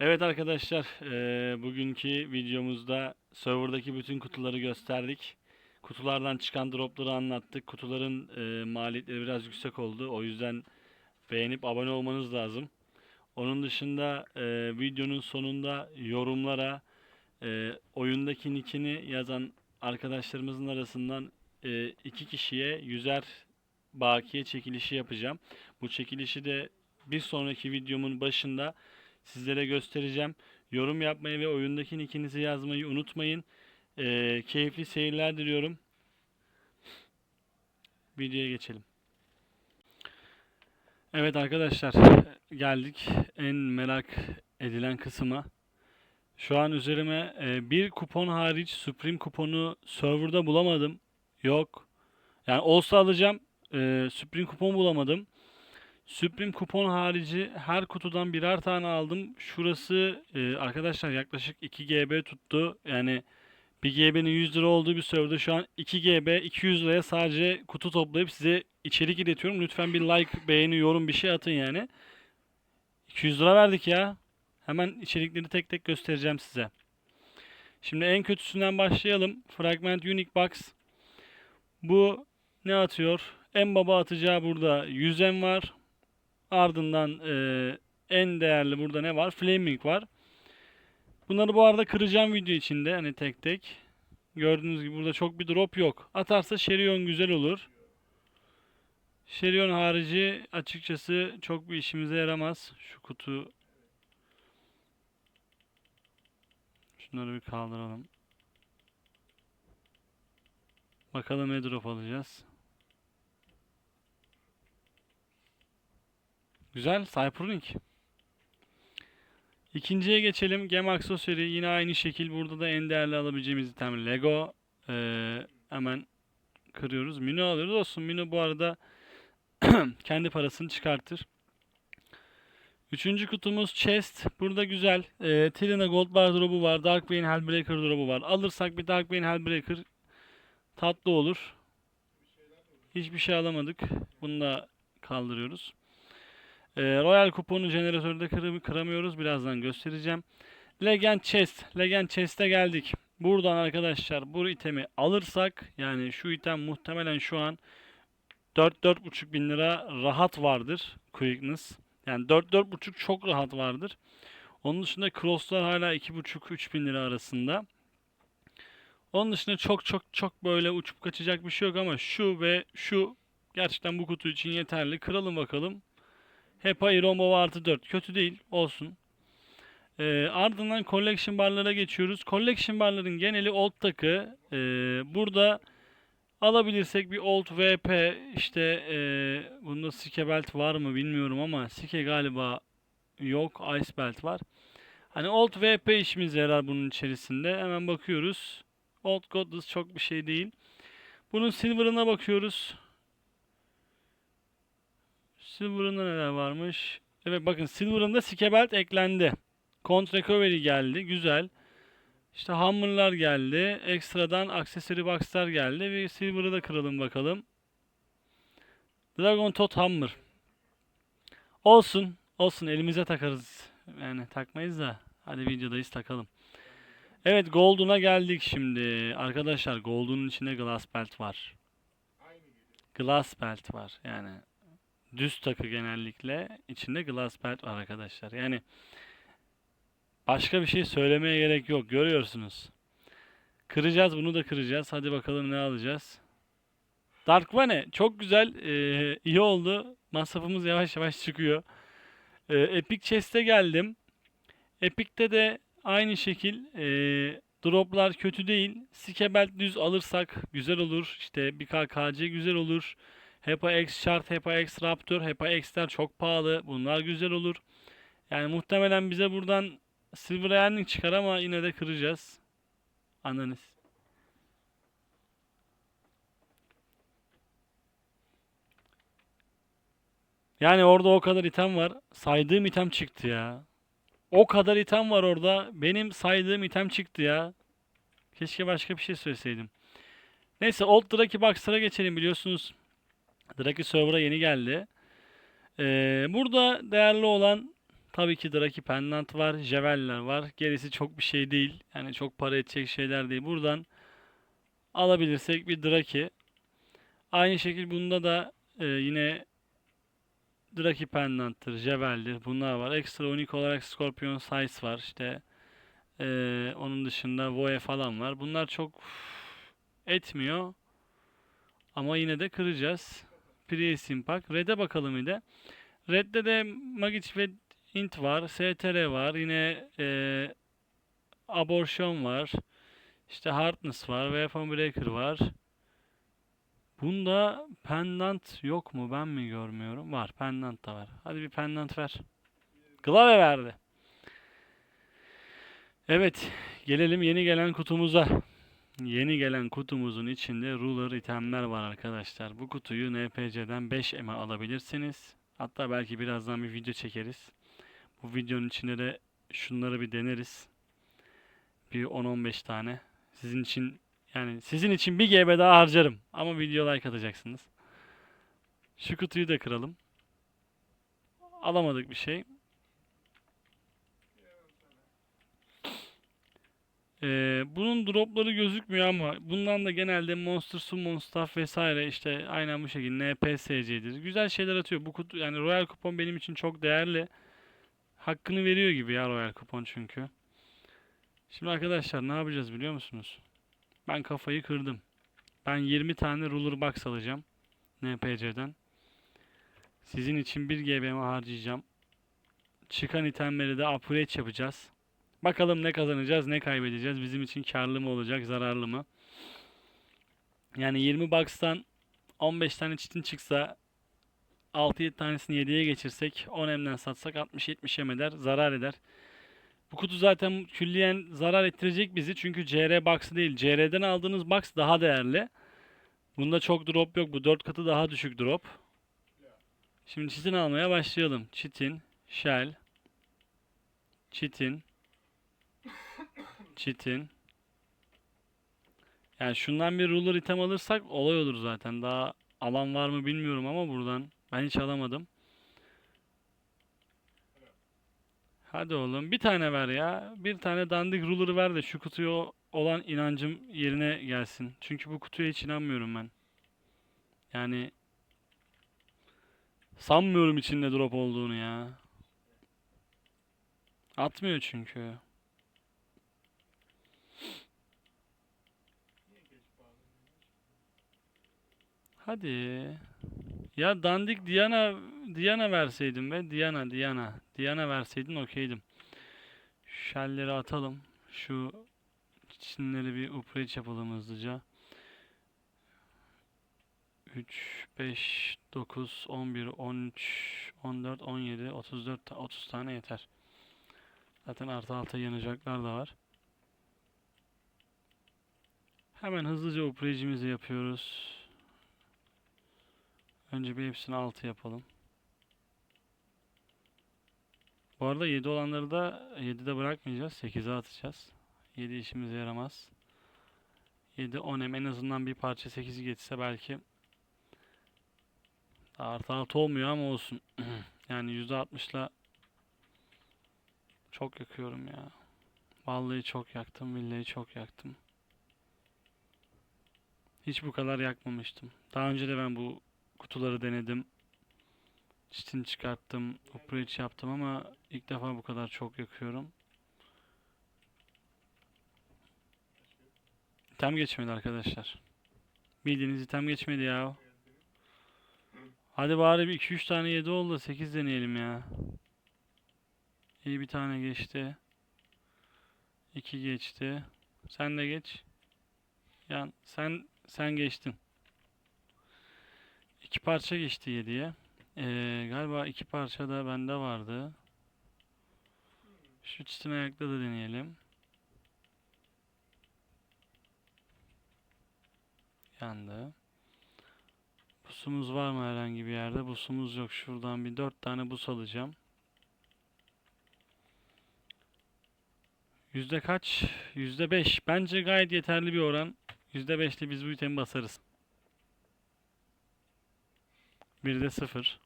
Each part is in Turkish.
Evet arkadaşlar, eee, bugünkü videomuzda serverdaki bütün kutuları gösterdik. Kutulardan çıkan dropları anlattık. Kutuların eee, maliyetleri biraz yüksek oldu. O yüzden beğenip abone olmanız lazım. Onun dışında eee, videonun sonunda yorumlara eee, oyundaki nickini yazan arkadaşlarımızın arasından eee, iki kişiye yüzer bakiye çekilişi yapacağım. Bu çekilişi de bir sonraki videomun başında sizlere göstereceğim. Yorum yapmayı ve oyundaki nickinizi yazmayı unutmayın. Ee, keyifli seyirler diliyorum. Videoya geçelim. Evet arkadaşlar geldik en merak edilen kısma. Şu an üzerime e, bir kupon hariç Supreme kuponu serverda bulamadım. Yok. Yani olsa alacağım. E, Supreme kupon bulamadım. Supreme kupon harici her kutudan birer tane aldım. Şurası e, arkadaşlar yaklaşık 2 GB tuttu. Yani 1 GB'nin 100 lira olduğu bir serverda şu an 2 GB 200 liraya sadece kutu toplayıp size içerik iletiyorum. Lütfen bir like, beğeni, yorum bir şey atın yani. 200 lira verdik ya. Hemen içerikleri tek tek göstereceğim size. Şimdi en kötüsünden başlayalım. Fragment Unique Box. Bu ne atıyor? En baba atacağı burada 100 M var. Ardından eee, en değerli burada ne var? Flaming var. Bunları bu arada kıracağım video içinde hani tek tek. Gördüğünüz gibi burada çok bir drop yok. Atarsa Şerion güzel olur. Şerion harici açıkçası çok bir işimize yaramaz. Şu kutu Şunları bir kaldıralım. Bakalım ne drop alacağız. Güzel. Cyberpunk. İkinciye geçelim. Gem Aksesori. Yine aynı şekil. Burada da en değerli alabileceğimiz item Lego. Ee, hemen kırıyoruz. Mino alıyoruz. Olsun. Mino bu arada kendi parasını çıkartır. Üçüncü kutumuz Chest. Burada güzel. Ee, Trina Gold Bar drop'u var. Darkbane Hellbreaker drop'u var. Alırsak bir Darkbane Hellbreaker tatlı olur. Hiçbir şey alamadık. Bunu da kaldırıyoruz. Ee, Royal kuponu jeneratörde kırı- kıramıyoruz. Birazdan göstereceğim. Legend Chest. Legend Chest'e geldik. Buradan arkadaşlar bu itemi alırsak yani şu item muhtemelen şu an 4-4,5 bin lira rahat vardır. Quickness. Yani 4-4,5 çok rahat vardır. Onun dışında crosslar hala 2,5-3 bin lira arasında. Onun dışında çok çok çok böyle uçup kaçacak bir şey yok ama şu ve şu gerçekten bu kutu için yeterli. Kıralım bakalım. Hepa Iromo artı 4. Kötü değil. Olsun. Ee, ardından collection barlara geçiyoruz. Collection barların geneli old takı. Ee, burada alabilirsek bir old VP işte ee, bunda Sike belt var mı bilmiyorum ama Sike galiba yok. Ice belt var. Hani old VP işimize yarar bunun içerisinde. Hemen bakıyoruz. Old Godless çok bir şey değil. Bunun silver'ına bakıyoruz. Silver'ında neler varmış? Evet bakın Silver'ında Sikebelt eklendi. Count Recovery geldi. Güzel. İşte Hammer'lar geldi. Ekstradan Accessory Box'lar geldi. Ve Silver'ı da kıralım bakalım. Dragon Tooth Hammer. Olsun. Olsun elimize takarız. Yani takmayız da. Hadi videodayız takalım. Evet Golden'a geldik şimdi. Arkadaşlar Golden'un içinde Glass Belt var. Glass Belt var. Yani düz takı genellikle içinde glass belt var arkadaşlar. Yani başka bir şey söylemeye gerek yok. Görüyorsunuz. Kıracağız bunu da kıracağız. Hadi bakalım ne alacağız. Dark Vane çok güzel. Ee, iyi oldu. Masrafımız yavaş yavaş çıkıyor. Ee, Epic Chest'e geldim. Epic'te de aynı şekil ee, droplar kötü değil. Sikebelt düz alırsak güzel olur. İşte bir KKC güzel olur. Hepa X Chart, Hepa X Raptor, Hepa X'ler çok pahalı. Bunlar güzel olur. Yani muhtemelen bize buradan Silver Earning çıkar ama yine de kıracağız. Ananız. Yani orada o kadar item var. Saydığım item çıktı ya. O kadar item var orada. Benim saydığım item çıktı ya. Keşke başka bir şey söyleseydim. Neyse Old Draki Box'lara geçelim biliyorsunuz. Draki server'a yeni geldi. Ee, burada değerli olan Tabii ki Draki Pendant var, Javel'ler var. Gerisi çok bir şey değil. Yani çok para edecek şeyler değil. Buradan alabilirsek bir Draki. Aynı şekilde bunda da e, yine Draki Pendant'tır, Javel'dir. Bunlar var. Ekstra unik olarak Scorpion Size var. İşte e, onun dışında Voe falan var. Bunlar çok etmiyor. Ama yine de kıracağız. Prius Impact. Red'e bakalım bir de. Red'de de Magic ve Int var. STR var. Yine e, Abortion var. İşte Hardness var. Weapon Breaker var. Bunda pendant yok mu? Ben mi görmüyorum? Var. Pendant da var. Hadi bir pendant ver. Glove verdi. Evet. Gelelim yeni gelen kutumuza. Yeni gelen kutumuzun içinde ruler itemler var arkadaşlar. Bu kutuyu NPC'den 5 ema alabilirsiniz. Hatta belki birazdan bir video çekeriz. Bu videonun içinde de şunları bir deneriz. Bir 10-15 tane. Sizin için yani sizin için bir GB daha harcarım. Ama video like atacaksınız. Şu kutuyu da kıralım. Alamadık bir şey. Ee, bunun dropları gözükmüyor ama bundan da genelde Monster Summon Staff vesaire işte aynen bu şekilde NPSC'dir. Güzel şeyler atıyor. Bu kutu yani Royal Kupon benim için çok değerli. Hakkını veriyor gibi ya Royal Kupon çünkü. Şimdi arkadaşlar ne yapacağız biliyor musunuz? Ben kafayı kırdım. Ben 20 tane ruler box alacağım. NPC'den. Sizin için 1 GB'mi harcayacağım. Çıkan itemleri de upgrade yapacağız. Bakalım ne kazanacağız, ne kaybedeceğiz. Bizim için karlı mı olacak, zararlı mı? Yani 20 box'tan 15 tane çitin çıksa 6-7 tanesini 7'ye geçirsek 10 emden satsak 60-70 em eder, zarar eder. Bu kutu zaten külliyen zarar ettirecek bizi çünkü CR box değil. CR'den aldığınız box daha değerli. Bunda çok drop yok. Bu 4 katı daha düşük drop. Şimdi çitin almaya başlayalım. Çitin, shell, çitin, çitin. Yani şundan bir ruler item alırsak olay olur zaten. Daha alan var mı bilmiyorum ama buradan ben hiç alamadım. Hadi oğlum bir tane ver ya. Bir tane dandik ruler'ı ver de şu kutuya olan inancım yerine gelsin. Çünkü bu kutuya hiç inanmıyorum ben. Yani sanmıyorum içinde drop olduğunu ya. Atmıyor çünkü. Hadi. Ya dandik Diana Diana verseydin be. Diana Diana. Diana verseydin okeydim. Şu Shell'leri atalım. Şu çinleri bir upgrade yapalım hızlıca. 3, 5, 9, 11, 13, 14, 17, 34, ta- 30 tane yeter. Zaten artı alta yanacaklar da var. Hemen hızlıca upgrade'imizi yapıyoruz. Önce bir hepsini 6 yapalım. Bu arada 7 olanları da 7'de bırakmayacağız. 8'e atacağız. 7 işimize yaramaz. 7 10 en azından bir parça 8'i geçse belki artı 6 olmuyor ama olsun. yani %60'la çok yakıyorum ya. Vallahi çok yaktım. Billahi çok yaktım. Hiç bu kadar yakmamıştım. Daha önce de ben bu kutuları denedim. Çitin çıkarttım. Upgrade yaptım ama ilk defa bu kadar çok yakıyorum. İtem geçmedi arkadaşlar. Bildiğiniz item geçmedi ya. Hadi bari bir 2-3 tane 7 oldu. 8 deneyelim ya. İyi bir tane geçti. 2 geçti. Sen de geç. Yan sen sen geçtin. İki parça geçti 7'ye. Ee, galiba iki parça da bende vardı. Şu çitin ayakta da deneyelim. Yandı. Busumuz var mı herhangi bir yerde? Busumuz yok. Şuradan bir dört tane bus alacağım. Yüzde kaç? Yüzde beş. Bence gayet yeterli bir oran. Yüzde beşli biz bu itemi basarız. Bir de sıfır.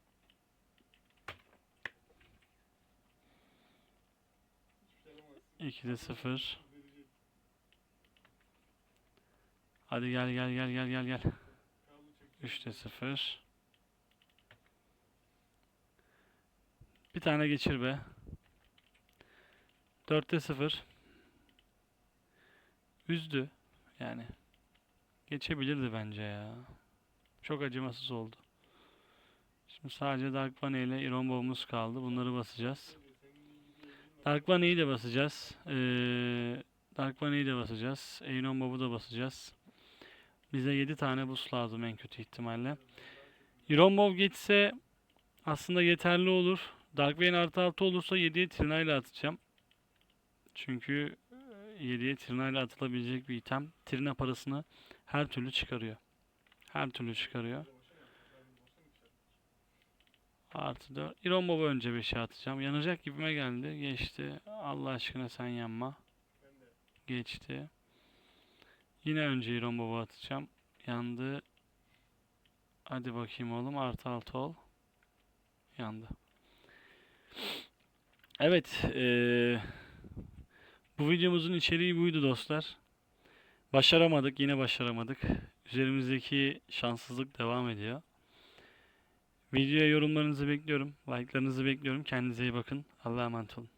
2'de 0. Hadi gel gel gel gel gel gel. 3'te 0. Bir tane geçir be. 4'te 0. Üzdü. Yani. Geçebilirdi bence ya. Çok acımasız oldu. Şimdi sadece Dark Bunny ile Iron Bow'umuz kaldı. Bunları basacağız. Dark Bunny'yi de basacağız. Ee, Dark Bunny'yi de basacağız. Iron Bow'u da basacağız. Bize 7 tane boost lazım en kötü ihtimalle. Iron Bow geçse aslında yeterli olur. Dark Vayne artı 6 olursa 7'ye Trina ile atacağım. Çünkü 7'ye Trina ile atılabilecek bir item. Trina parasını her türlü çıkarıyor. Her türlü çıkarıyor. Artı 4. Iron Bob'a önce 5'e atacağım. Yanacak gibime geldi. Geçti. Allah aşkına sen yanma. Geçti. Yine önce Iron Bob'a atacağım. Yandı. Hadi bakayım oğlum. Artı 6 ol. Yandı. Evet. eee, bu videomuzun içeriği buydu dostlar. Başaramadık. Yine başaramadık. Üzerimizdeki şanssızlık devam ediyor. Videoya yorumlarınızı bekliyorum. Like'larınızı bekliyorum. Kendinize iyi bakın. Allah'a emanet olun.